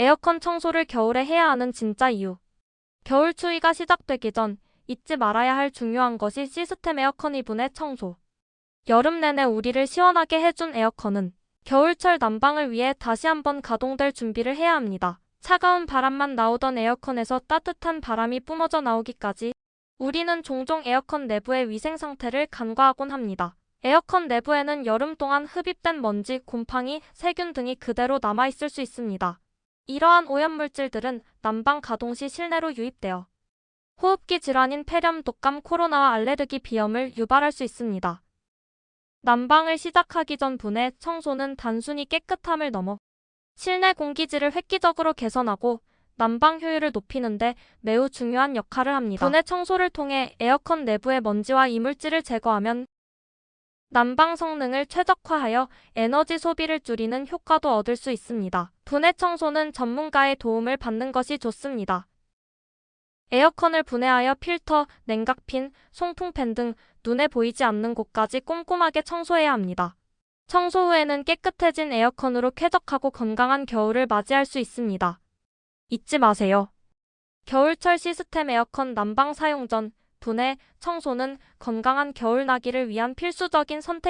에어컨 청소를 겨울에 해야 하는 진짜 이유. 겨울 추위가 시작되기 전 잊지 말아야 할 중요한 것이 시스템 에어컨 2분의 청소. 여름 내내 우리를 시원하게 해준 에어컨은 겨울철 난방을 위해 다시 한번 가동될 준비를 해야 합니다. 차가운 바람만 나오던 에어컨에서 따뜻한 바람이 뿜어져 나오기까지 우리는 종종 에어컨 내부의 위생 상태를 간과하곤 합니다. 에어컨 내부에는 여름 동안 흡입된 먼지, 곰팡이, 세균 등이 그대로 남아있을 수 있습니다. 이러한 오염물질들은 난방 가동 시 실내로 유입되어 호흡기 질환인 폐렴, 독감, 코로나와 알레르기 비염을 유발할 수 있습니다. 난방을 시작하기 전 분해 청소는 단순히 깨끗함을 넘어 실내 공기질을 획기적으로 개선하고 난방 효율을 높이는데 매우 중요한 역할을 합니다. 분해 청소를 통해 에어컨 내부의 먼지와 이물질을 제거하면 난방 성능을 최적화하여 에너지 소비를 줄이는 효과도 얻을 수 있습니다. 분해 청소는 전문가의 도움을 받는 것이 좋습니다. 에어컨을 분해하여 필터, 냉각핀, 송풍팬 등 눈에 보이지 않는 곳까지 꼼꼼하게 청소해야 합니다. 청소 후에는 깨끗해진 에어컨으로 쾌적하고 건강한 겨울을 맞이할 수 있습니다. 잊지 마세요. 겨울철 시스템 에어컨 난방 사용 전 분해, 청소는 건강한 겨울 나기를 위한 필수적인 선택